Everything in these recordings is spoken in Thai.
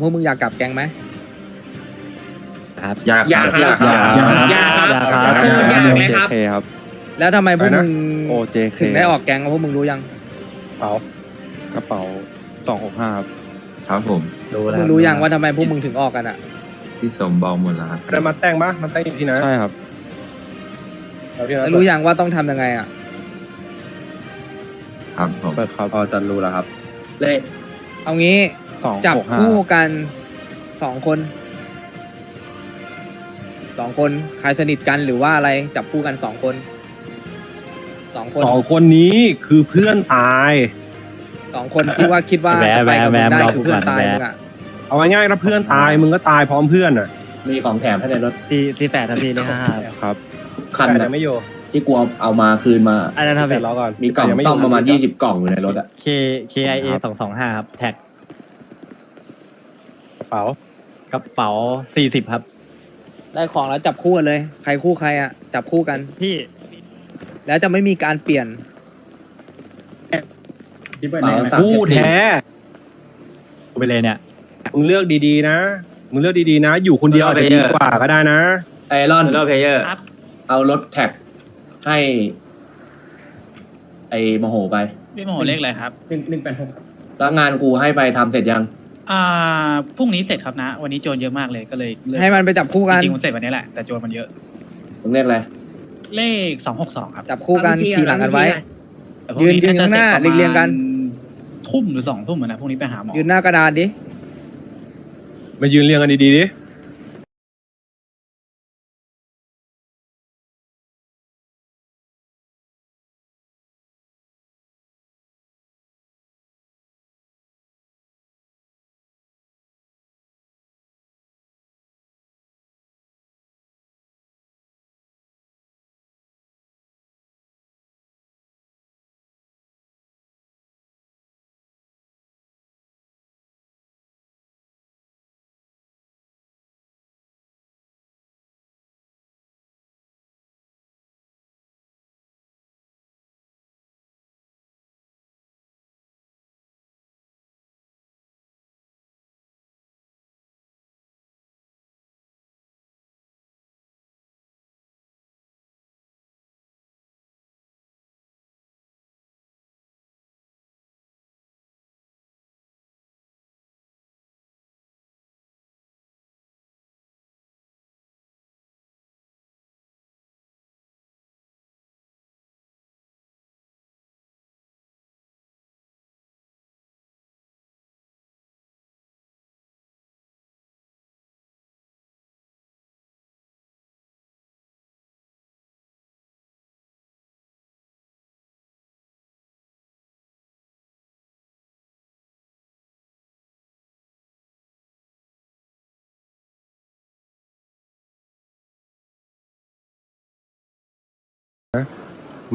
พวกมึงอยากกลับแก๊งไหมครับอยากอยากครับอยากอยากครับอยากครับโคตรอยากเลยครับเคครับ แล้วทำไมพวกมึงโอเจเคถึงได้ออกแก๊งอะพวกมึงรู้ยังเป๋ากระเป๋าสองหกห้าครับครับผมรู้แล้วมึงรู้ยังว่าทำไมพวกมึงถึงออกกันอะพี่สมบอกหมดแล้วครับแล้วมาแต่งปะมาแต่งอยู่ที่ไหนใช่ครับเอาที่ไหนแล้วรู้ยังว่าต้องทำยังไงอะครับผมเปิดครับอ๋อจันรู้แล้วครับ เลย เอางี้ สองจับหกห้าคู่กันสองคนสองคนใครสนิทกันหรือว่าอะไรจับคู่กันสองคนสองคนสองคนนี้คือเพื่อนตาย สองคนที่ว่าคิดว่าจะไปกับมึงได้คือเพื่อนตายมึงอะเอาง่ายๆถ้าเพื่อนตายมึงก็ตายพร้อมเพื่อนอะมีของแถมให้ในรถสี่สี่แปดทันทีเลยห้าครับคันแต่นะยังไม่อยู่ที่กูเอาเอามาคืนมา อันนั้นทำเป็แต่นรอก่อนมีกล่องยังไซ่อมประมาณยี่สิบกล่องอยู่ในรถอะ K K I A สองสองห้าครับแท็กกระ เป๋ากระเป๋าสี่สิบครับ ได้ของแล้วจับคู่กันเลย ใครคู่ใครอะจับคู่กัน พี่แล้วจะไม่มีการเปลี่ยนคู่แท้ไปเลยเนี่ย มึงเลือกดีๆนะ มึงเลือกดีๆนะ อยู่คนเดียวอาจจะดีกว่าก็ได้นะไอรอนเลิกเพเยอร์เอารถแท็กให้ ไอโมโหไปพี่โมโหเลขอะไรครับหนึ่งหนึ่งแปดหกแล้วงานกูให้ไปทำเสร็จยัง อ่าพรุ่งนี้เสร็จครับนะ วันนี้โจรเยอะมากเลยก็เลยเลิกให้มันไปจับคู่กัน จริงๆมันเสร็จวันนี้แหละแต่โจรมันเยอะ มึงเรียกอะไรเลขสองหกสองครับจับคู่กันขี่หลังกันไว้ แต่พรุ่งยืนยืนจะข้างหน้าสจประมณเรียงๆกัน ทุ่มหรือสองทุ่มอะนะพรุ่งนี้ไปหาหมอยืนหน้า กระดานดิ มายืนเรียงกันดีๆดิ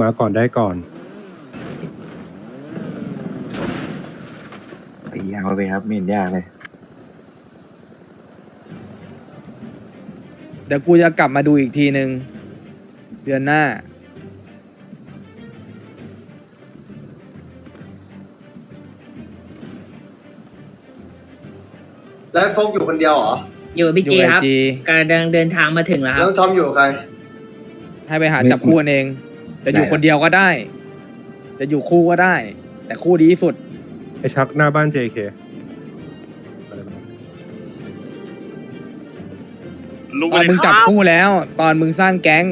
มาก่อนได้ก่อนยากเลยครับไม่เห็นยากเลย เดี๋ยวกูจะกลับมาดูอีกทีหนึ่งเดือนหน้า แล้วโฟกอยู่คนเดียวเหรอ อยู่พี่อยู่จีไอครับจีกำลังเดินทางมาถึงแล้วคแล้รัวบทอมอยู่กับใคร ให้ไปหาจับคู่กันเอง จะอยู่คนเดียวก็ได้ จะอยู่คู่ก็ได้ แต่คู่ดีที่สุด ไอชักหน้าบ้าน JK ตอนมึงจับคู่แล้ว ตอนมึงสร้างแก๊ง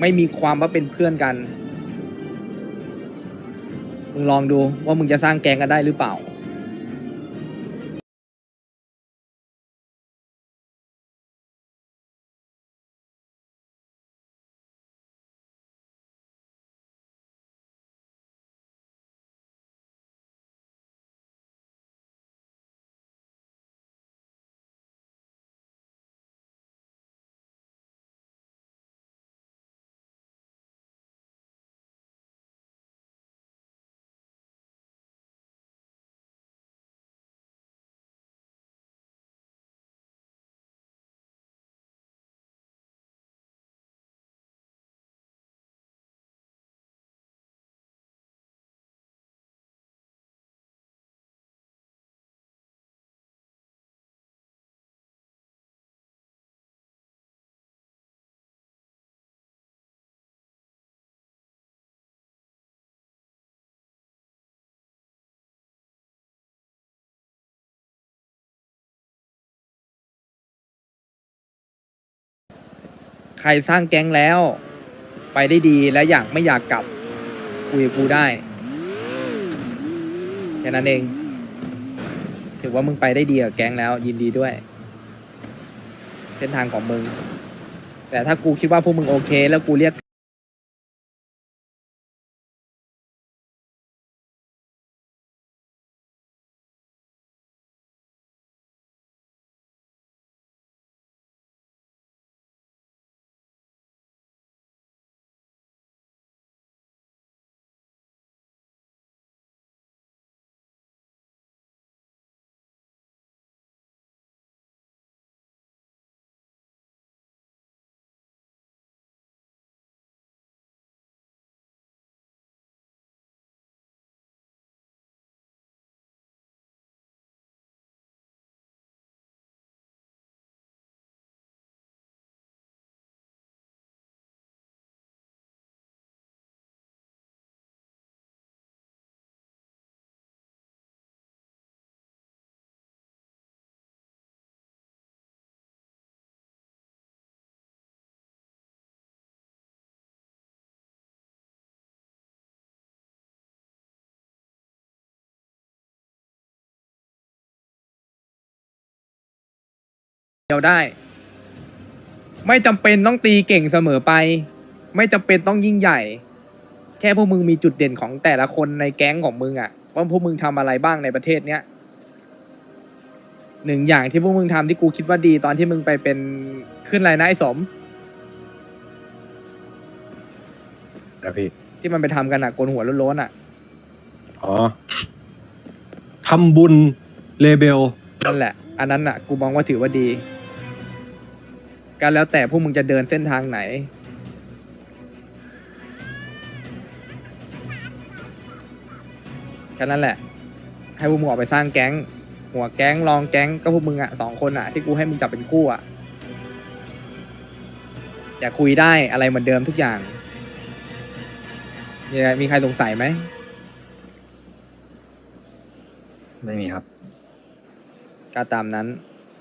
ไม่มีความว่าเป็นเพื่อนกัน มึงลองดูว่ามึงจะสร้างแก๊งกันได้หรือเปล่า รสร้างแก๊งแล้ว ไปได้ดีและอยากไม่อยากกลับคุยกับกูได้แค่นั้นเอง ถือว่ามึงไปได้ดีกับแก๊งแล้ว ยินดีด้วย เส้นทางของมึง แต่ถ้ากูคิดว่าพวกมึงโอเค แล้วกูเรียก เดียวได้ ไม่จำเป็นต้องตีเก่งเสมอไป ไม่จำเป็นต้องยิ่งใหญ่ แค่พวกมึงมีจุดเด่นของแต่ละคนในแก๊งของมึงอะว่าพวกมึงทำอะไรบ้างในประเทศเนี้ยหนึ่งอย่างที่พวกมึงทำที่กูคิดว่าดีตอนที่มึงไปเป็นขึ้นอะไรนะไอ้สม นะพี่ ที่มันไปทำกันอะโกนหัวโล้นๆอะอ๋อทำบุญเลเบลนั่นแหละ อันนั้นอะกูมองว่าถือว่าดี ก็แล้วแต่พวกมึงจะเดินเส้นทางไหน แค่นั้นแหละ ให้พวกมึงออกไปสร้างแก๊ง หัวแก๊งรองแก๊งก็พวกมึงอะสองคนอะที่กูให้มึงจับเป็นคู่อะอย่าคุยได้อะไรเหมือนเดิมทุกอย่างมีอะไรมีใครสงสัยไหม ไม่มีครับ ก็ตามนั้น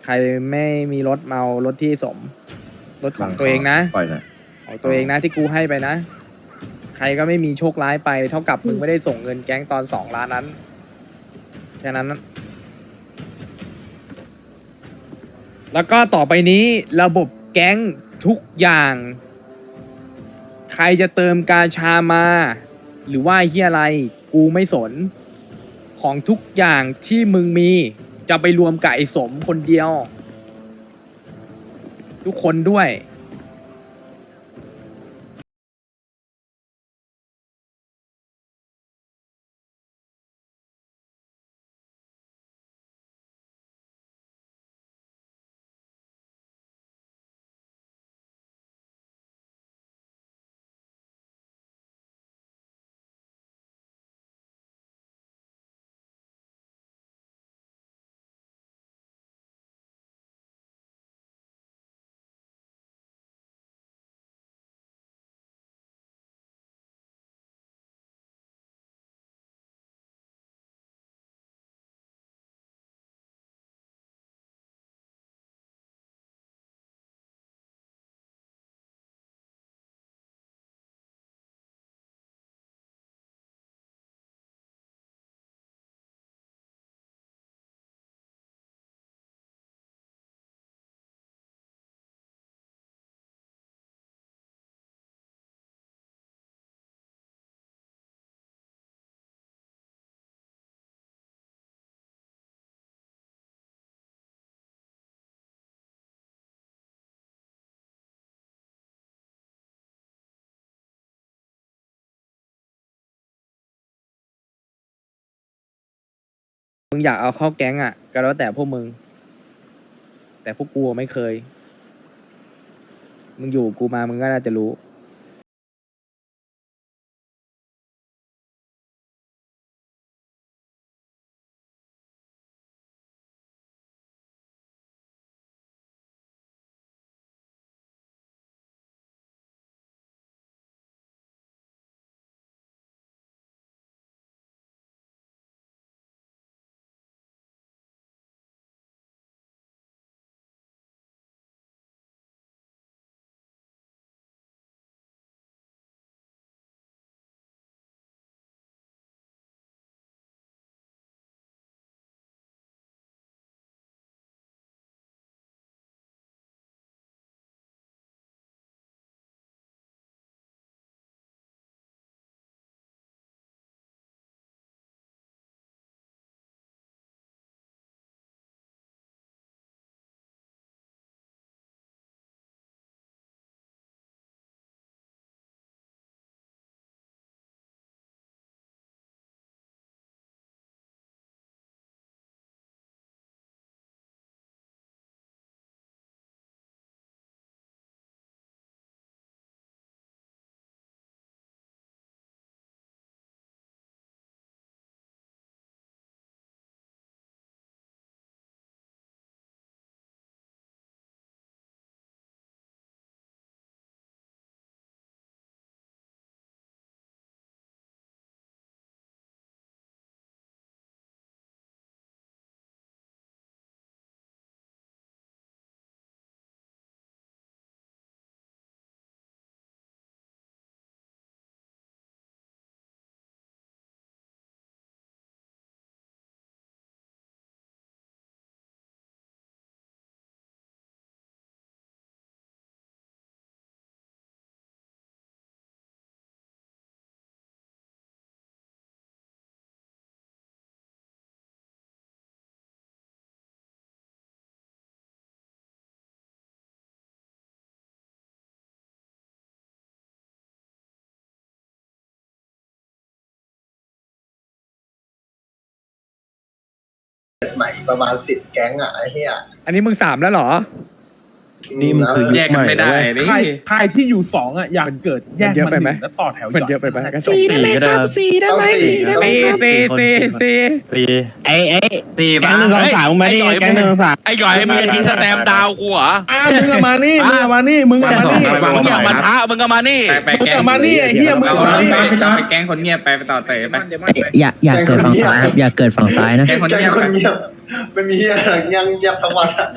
ใครไม่มีรถเมารถที่สม รถของตัวเองนะปล่อยหน่อยของตัวเองนะที่กูให้ไปนะ ใครก็ไม่มีโชคร้ายไป เท่ากับมึงไม่ได้ส่งเงินแก๊งตอนสองล้านนั้นแค่นั้น แล้วก็ต่อไปนี้ระบบแก๊งทุกอย่าง ใครจะเติมกาชามา หรือว่าเฮียอะไร กูไม่สน ของทุกอย่างที่มึงมีจะไปรวมกับไอ้สมคนเดียว ทุกคนด้วย มึงอยากเอาเข้าแก๊งอะ ก็แล้วแต่พวกมึง แต่พวกกูไม่เคย มึงอยู่กูมามึงก็น่าจะรู้ ใหม่ประมาณสิบแก๊งอะไอ้เหี้ยอันนี้มึงสามแล้วเหรอ นี่มันคือแยกกันไม่ได้นี่ ใครใครที่อยู่สองอะอยากเกิดแยกมันเยอะ Dạ, มาไปหไหมนึ่งแล้วต่อแถวมันเยอะไปไหมก็สี่ก็ได้ครับต้องสี่ต้องซีสี่ซีซีซีสี่ไอ้ไอ้ตีบ้าหนึ่งสองสามมาดิแก๊งหนึ่งสองสามไอ้หน่อยมึงจะทิ้งสแตมป์ดาวกูเหรออะมึงอะมานี่มึงอะมานี่มึงอะมานี่มึงอยากมาท้ามึงก็มานี่มึงอะมานี่ไอ้เหี้ยมึงอะมานี่ไปแก๊งคนเงียบไปไปต่อเตะไปอย่าอย่าเกิดฝั่งซ้ายครับอย่าเกิดฝั่งซ้ายนะแก๊งคนเงียบไม่มีเหี้ยอะไรยังเงียบทั้งวันอะ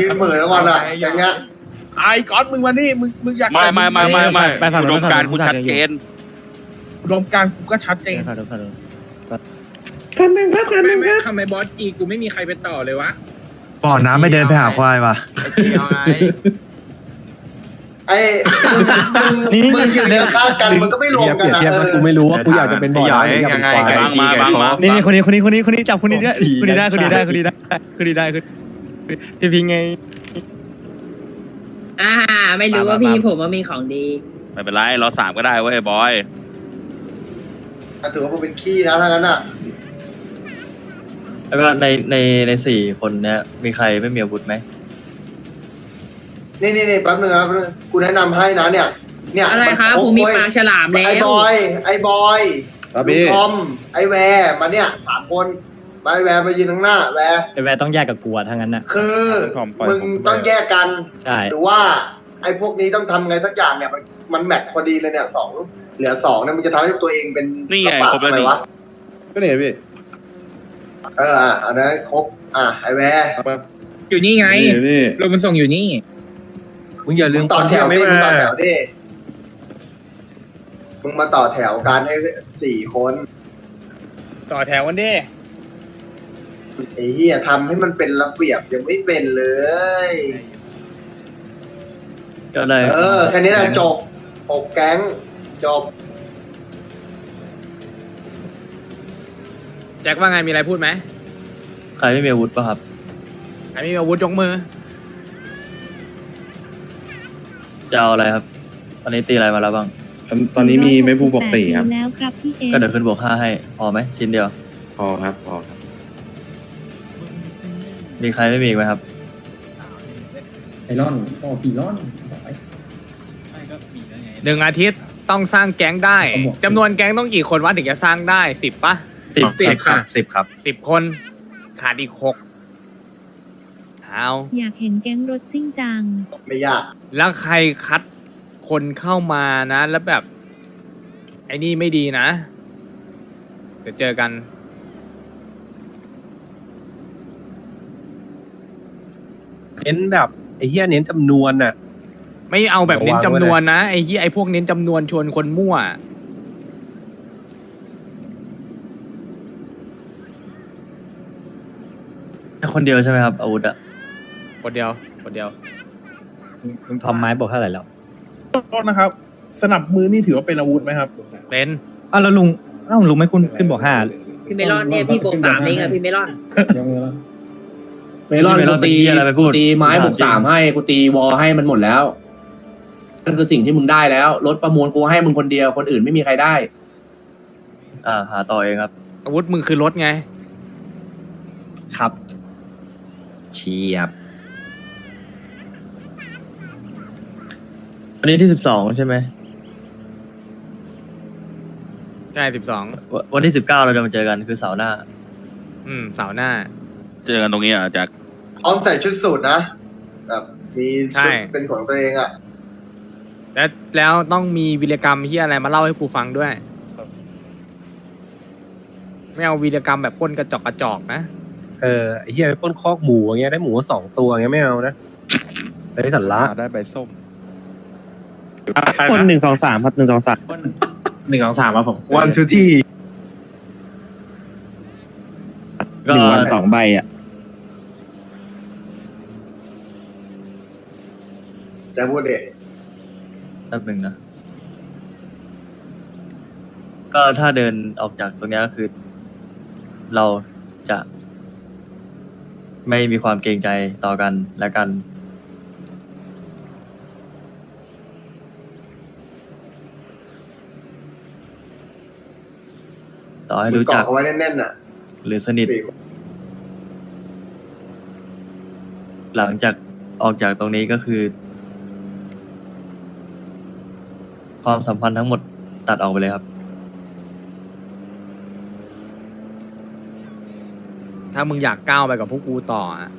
ยืนเหม่อทั้งวันอะอย่างเงี้ยไอ้ก๊อตมึงมานี่มึงมึงอยากไม่ไม่ไม่ไม่ไม่ไปฝั่งอุนู้ดนมการณ์กูชัดเจนอุดมการณ์กูก็ชัดเจนขอโทษขอโทษคันหนึ่งครับคันหนึ่งครับทำไมบอสจีกูไม่มีใครไปต่อเลยวะบ่อน้ำไม่เดินไปหาควายว่ะ ไอ้มึงมึงยืนข้างกันมันก็ไม่รวมกันเปรียบนะเทียบเอกูอไม่รู้ว่ากูอยากจะเป็นบ่อน้ำหรืออยากเป็นควายบางมาบางมานี่นี่คนนี้คนนี้คนนี้คนนี้จับคนนี้ได้คนนี้ได้คนนี้ได้คนนี้ได้คนนี้ได้คนพี่พิงไงอ่า ไม่รู้ว่าพี่ผมว่ามีของดีไม่เป็นไรเราสามก็ได้เว้ยบอยอะถือว่ามึงเป็นขี้นะถ้างั้นอะแล้วก็ในในในสี่คนเนี้ยมีใครไม่มีอาวุธไหม นี่นี่นี่แป๊บนึงนะแป๊บนึงกูแนะนำให้นะเนี่ย เนี่ยอะไรครับนผมมีเว้ยปลาฉลามแล้ไอ้วบอย ไอ้บอยครับลุพี่งทอม ไอ้แวร์มาเนี่ยสามคนมาไอ้แวร์มายืนข้างหน้าแวร์ไอแวร์ต้องแยกกับกลัวทั้งนั้นน่ะคือทอมปล่อยมึงผมต้องแยกกัน ใช่ หรือว่าไอ้พวกนี้ต้องทำไงสักอย่างเนี่ยมันมันแมทพอดีเลยเนี่ยสองเหลือสองเนี่ยมันจะทำให้ตัวเองเป็นนี่ไงกระครบแล้วทำไมนี่ วะก็เนี่ยพี่เอออะอันนั้นครบอะไอ้แวร์เอาไปอยู่นี่ไงนี่นี่รถมันส่งอยู่นี่ มึงอย่าลืมต่อคนแถที่ยัวงไม่ดิมึงมาต่อแถวดิมึงมาต่อแถวกันให้สี่คนต่อแถวกันดิไอ้เหี้ยทำให้มันเป็นระเบียบยังไม่เป็นเลย ก็เลย เออแค่นี้แหละจบหกแก๊งจบแจ็คว่าไงมีอะไรพูดไหมใครไม่มีอาวุธป่ะครับ ใครไม่มีอาวุธยกมือ จะเอาอะไรครับ ตอนนี้ตีอะไรมาแล้วบ้าง ตอนนี้มีไม่ผู้บอกสี่ครับ แล้วครับพี่เอก็เดี๋ยวขึ้นบวกห้าให้ พอไหมชิ้นเดียว พอครับ พอครับ มีใครไม่มีอีกไหมครับ ไอรอนโอ้ปีรอนหนึ่งอาทิตย์ต้องสร้างแก๊งได้จำนวนแก๊งต้องกี่คนวะถึงจะสร้างได้สิบปะสิบสิบค่ะสิบครับสิบคน ขาดอีกหก เอาอยากเห็นแก๊งรถซิ่งจัง ไม่ยาก แล้วใครคัดคนเข้ามานะ แล้วแบบ ไอ้นี่ไม่ดีนะเดี๋ยวเจอกัน เน้นแบบไอ้เหี้ยเน้นจำนวนน่ะ ไม่เอาแบบเน้นระวังไว้จำนวนนะไอ้ที่ไอ้พวกเน้นจำนวนชวนคนมั่วแค่คนเดียวใช่ไหมครับอาวุธอะ คนเดียวคนเดียวลุงทอมไม้บอกเท่าไหร่แล้วโทษนะครับ สนับมือนี่ถือว่าเป็นอาวุธไหมครับ เป็นอ้าวแล้วลุงอ้าวลุงไม่ขึ้นขึ้นบวกห้าพี่เมลอนเนี่ยพี่บวกสามเองอะพี่เมลอนเมลอนไม่กูรอดตีเมื่อกี้อะไรไปพูดตีไม้บวกจริงสามให้กูตีวอลให้มันหมดแล้วนั่นคือสิ่งที่มึงได้แล้วรถประมูลกูให้มึงคนเดียวคนอื่นไม่มีใครได้ อ่าหาต่อเองครับ อาวุธมึงคือรถไง ครับ เชียบ วันนี้ที่สิบสองใช่ไหมใช่สิบสองววันที่สิบเก้าเราจะมาเจอกันคือเสาร์หน้า อืมเสาร์หน้า เจอกันตรงนี้อะจากออมใส่ชุดสูทนะแบบมีใช่ ชุดเป็นของตัวเองอะแล้วแล้วต้องมีวีรกรรมที่อะไรมาเล่าให้กูฟังด้วย ไม่เอาวีรกรรมแบบปล้นกระจอกกระจอกนะ เออไอ้เหี้ยไปปล้นคอกหมูอย่างเงี้ยได้หมูสองตัวอย่างเงี้ยไม่เอานะได้สันละ ได้ใบส้ม คนหนึ่งสองสามครับหนึ่งสองสามหนึ่งสองสามครับผมวันทูที่ก็หนึ่งวันสองใบอะจะพูดเด็กแป๊บหนึ่งนะ ก็ถ้าเดินออกจากตรงเนี้ยก็คือ เราจะไม่มีความเกรงใจต่อกันและกัน ต่อให้รู้จักเกาะเอาไว้แน่นๆน่ะหรือสนิท สี่คนหลังจากออกจากตรงนี้ก็คือ ความสัมพันธ์ทั้งหมดตัดออกไปเลยครับ ถ้ามึงอยากก้าวไปกับพวกกูต่ออะ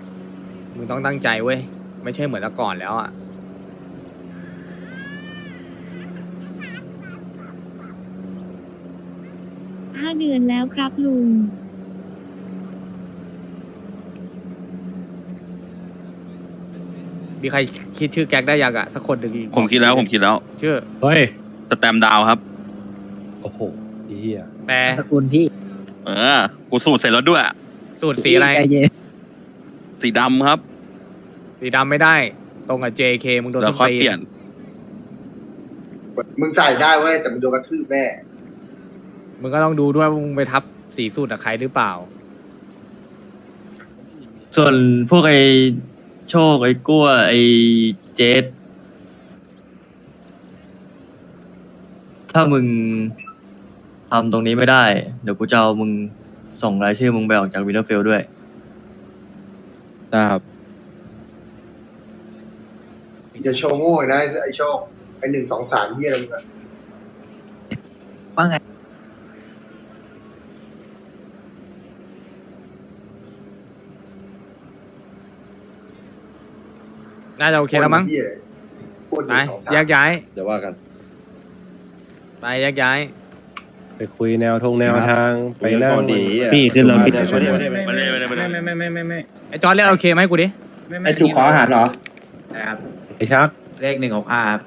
มึงต้องตั้งใจเว้ย ไม่ใช่เหมือนแต่ก่อนแล้วอะ ห้าเดือนแล้วครับลุงมีใครคิดชื่อแก๊กได้ยังอะสักคนหนึ่งผมคิดแล้วผมคิดแล้วชื่อเฮ้ย สแตมดาวครับ โอ้โหไอ้เฮียแปลสกุลพี่เออกูสูตรเสร็จแล้วด้วย สูตรสีอะไร ใจเย็นสีดำครับสีดำไม่ได้ ตรงกับ JK มึงโดนแล้สวค่อยตีเปลี่ยน มึงใส่ได้เว้ยแต่มึงโดนกระทืบแน่ มึงก็ต้องดูด้วยว่ามึงไปทับสีสูตรกับใครหรือเปล่า ส่วนพวกไอ้โชคไอ้กั้วไอ้เจสถ้ามึงทำตรงนี้ไม่ได้ เดี๋ยวกูจะเอามึงส่งรายชื่อมึงไปออกจากวินเทอร์เฟลด้วย ได้ครับ จะโชว์โง่อีกนะไอ้โชคไอ้หนึ่งสองสามเฮียอะไรมึงอะ ว่าไง น่าจะโอเคแล้วมั้งหี้ยพูดหไปนึ่งสองสามแยกย้าย เดี๋ยวว่ากัน ไปแยกย้าย ไปคุยแนวทงแนวทาง ไปนั่งก่อนดีอะพี่ขึ้นรถพี่เดี๋ยวช่วยเดี๋ยวไม่ได้ไม่ได้ไม่ได้ไม่ไม่ไม่ไม่ไม่ไอ้จอร์ดเรียกโอเคไหมาให้กูดิไอจูขออาหารเหรอไอ้ชักเลขหนึ่งหกห้าครับ